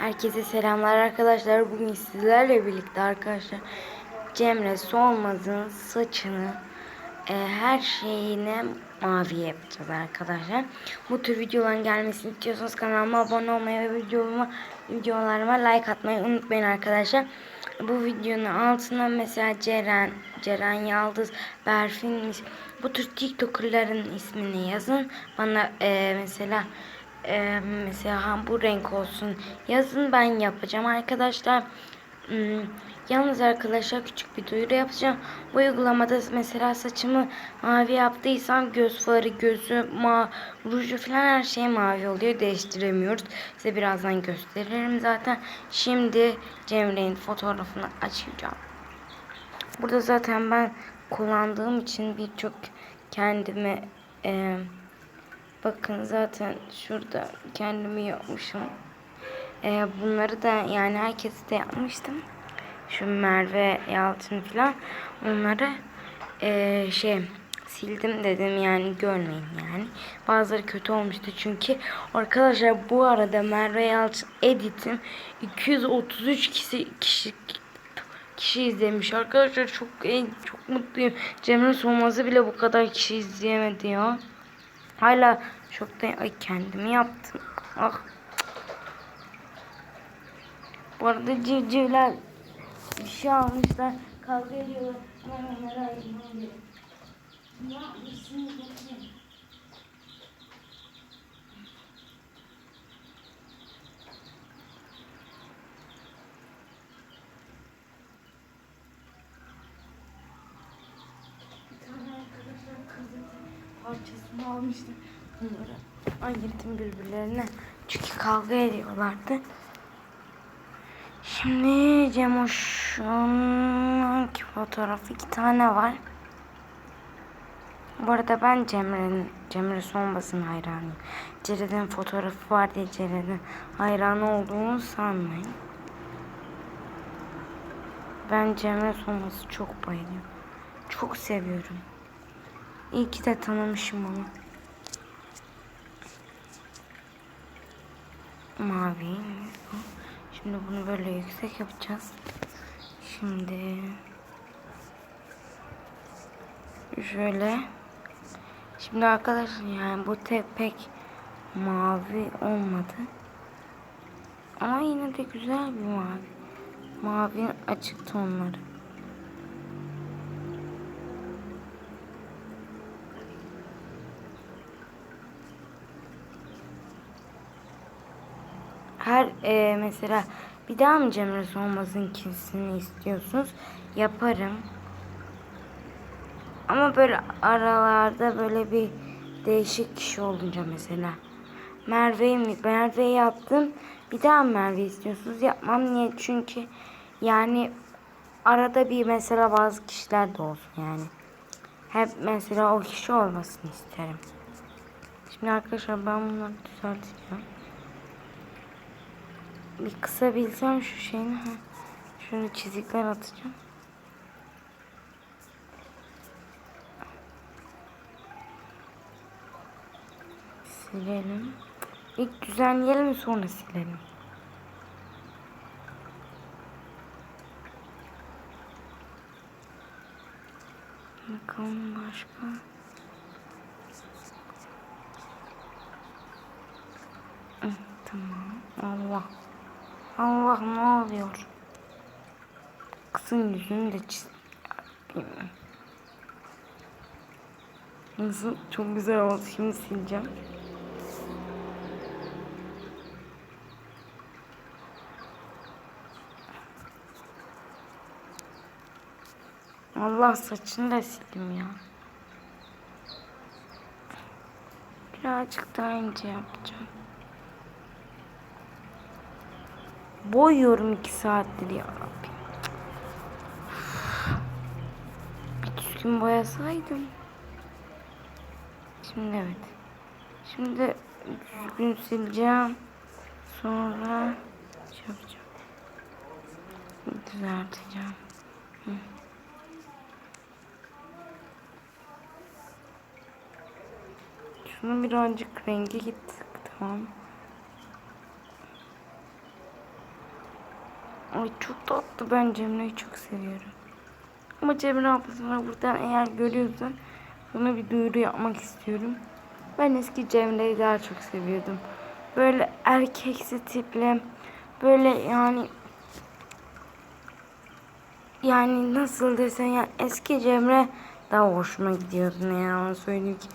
Herkese selamlar arkadaşlar. Bugün sizlerle birlikte arkadaşlar Cemre Solmaz'ın saçını e, her şeyine mavi yapacağız arkadaşlar. Bu tür videoların gelmesini istiyorsanız kanalıma abone olmayı ve videoma, videolarıma like atmayı unutmayın arkadaşlar. Bu videonun altına mesela Ceren, Ceren Yaldız, Berfin bu tür TikToker'ların ismini yazın. Bana e, mesela e, mesela bu renk olsun yazın ben yapacağım arkadaşlar. Hmm, yalnız arkadaşlar küçük bir duyuru yapacağım. Bu uygulamada mesela saçımı mavi yaptıysam göz farı, gözü, ma ruju falan her şey mavi oluyor. Değiştiremiyoruz. Size birazdan gösteririm zaten. Şimdi Cemre'nin fotoğrafını açacağım. Burada zaten ben kullandığım için birçok kendime e, bakın zaten şurada kendimi yapmışım. E, bunları da yani herkesi de yapmıştım. Şu Merve Yalçın falan onları e, şey sildim dedim yani görmeyin yani. Bazıları kötü olmuştu çünkü arkadaşlar bu arada Merve Yalçın editim 233 kişi kişi kişi izlemiş. Arkadaşlar çok çok mutluyum. Cemre Solmaz'ı bile bu kadar kişi izleyemedi ya. Hala şoktayım. Ay kendimi yaptım. Ah. Bu arada civcivler bir şey almışlar. Kavga ediyorlar. Hemen onları. Ne yapmışsınız bakayım. Bir tane arkadaşlar kızın parçasını almıştı. Bunları ayırdım birbirlerine. Çünkü kavga ediyorlardı. Şimdi Cemoş'un fotoğrafı iki tane var. Bu arada ben Cemre'nin Cemre Sonbas'ın hayranıyım. Ceren'in fotoğrafı var diye Ceren'in hayranı olduğunu sanmayın. Ben Cemre Sonbas'ı çok bayılıyorum. Çok seviyorum. İyi ki de tanımışım onu. Mavi. Şimdi bunu böyle yüksek yapacağız. Şimdi şöyle. Şimdi arkadaşlar yani bu tek pek mavi olmadı. Ama yine de güzel bir mavi. Mavinin açık tonları. Her e, mesela bir daha mı Cemre Solmaz'ın ikisini istiyorsunuz? Yaparım. Ama böyle aralarda böyle bir değişik kişi olunca mesela. Merve'yi mi? Merve'yi yaptım. Bir daha Merve istiyorsunuz? Yapmam niye? Çünkü yani arada bir mesela bazı kişiler de olsun yani. Hep mesela o kişi olmasını isterim. Şimdi arkadaşlar ben bunları düzelteceğim bir kısa bilsem şu şeyini ha. Şunu çizikler atacağım. Silelim. İlk düzenleyelim sonra silelim. Bakalım başka. Tamam. Allah. Allah ne oluyor? Kızın yüzünü de çiz. Nasıl? Çok güzel oldu. Şimdi sileceğim. Allah saçını da sildim ya. Birazcık daha ince yapacağım. Boyuyorum iki saattir ya Rabbim. Bir düzgün boyasaydım. Şimdi evet. Şimdi düzgün sileceğim. Sonra şey yapacağım. Düzelteceğim. Hı. Şunu birazcık rengi gittik tamam. Ay çok tatlı ben Cemre'yi çok seviyorum. Ama Cemre ablasına buradan eğer görüyorsan sana bir duyuru yapmak istiyorum. Ben eski Cemre'yi daha çok seviyordum. Böyle erkeksi tipli böyle yani yani nasıl desen ya eski Cemre daha hoşuma gidiyordu ne yalan söyleyeyim ki.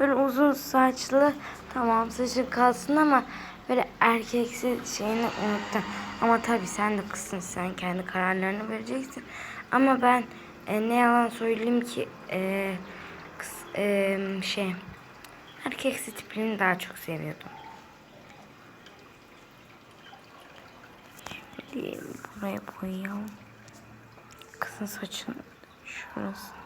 Böyle uzun saçlı tamam saçın kalsın ama böyle erkeksi şeyini unuttum. Ama tabii sen de kızsın sen kendi kararlarını vereceksin. Ama ben e, ne yalan söyleyeyim ki e, kız, e, şey erkeksi tipini daha çok seviyordum. Şimdi buraya boyayalım. Kızın saçını şurası.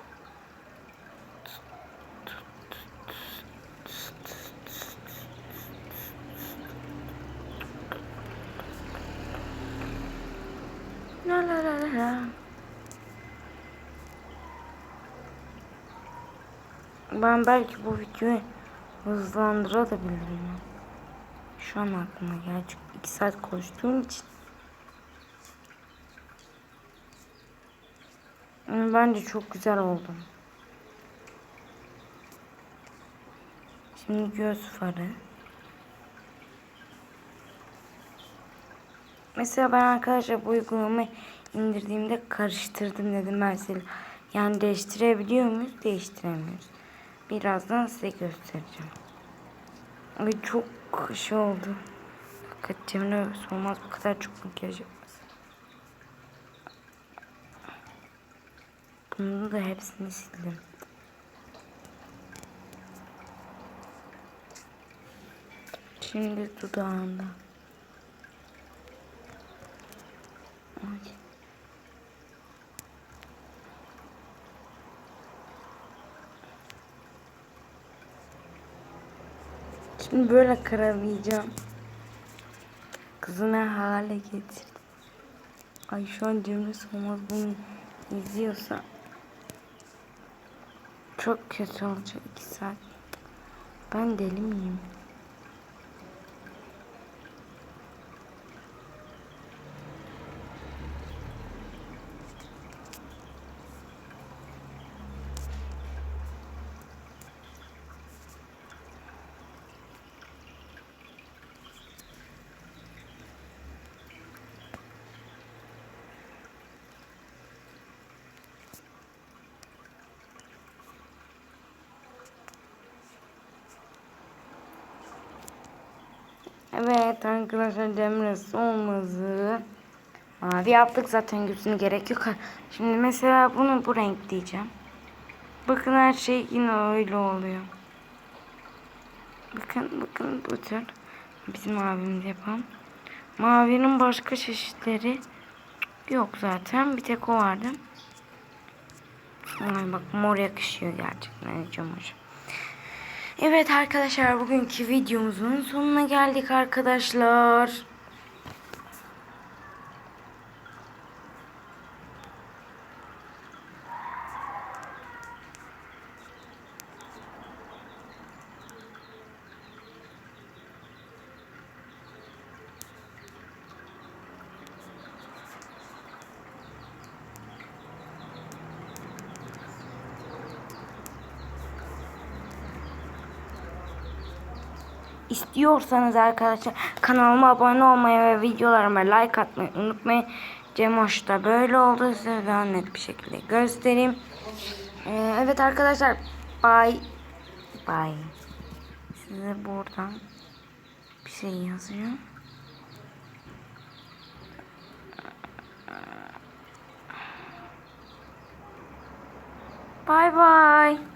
Ben belki bu videoyu hızlandırabilirim. Şu an aklıma geldi. Çünkü iki saat konuştuğum için. Bence çok güzel oldu. Şimdi göz farı. Mesela ben arkadaşlar bu uygulamayı indirdiğimde karıştırdım dedim mesela. Yani değiştirebiliyor muyuz? Değiştiremiyoruz. Birazdan size göstereceğim. Ay çok şey oldu. Fakat Cemre olmaz bu kadar çok makyaj yapmaz. Bunun da hepsini sildim. Şimdi dudağında. Şimdi böyle karalayacağım. Kızını hale getir. Ay şu an Cemre Solmaz bunu izliyorsa çok kötü olacak iki saat. Ben deli miyim? Evet arkadaşlar Cemre Solmaz'ı mavi yaptık zaten gözünü gerek yok. Şimdi mesela bunu bu renk diyeceğim. Bakın her şey yine öyle oluyor. Bakın bakın bu tür. Bizim mavimizi yapalım. Mavinin başka çeşitleri yok zaten. Bir tek o vardı. Ay bak mor yakışıyor gerçekten. Cumhur. Evet arkadaşlar bugünkü videomuzun sonuna geldik arkadaşlar. İstiyorsanız arkadaşlar kanalıma abone olmayı ve videolarıma like atmayı unutmayın. Cemoş da böyle oldu. Size daha net bir şekilde göstereyim. Ee, evet arkadaşlar. Bye. Bye. Size buradan bir şey yazıyor. Bye bye.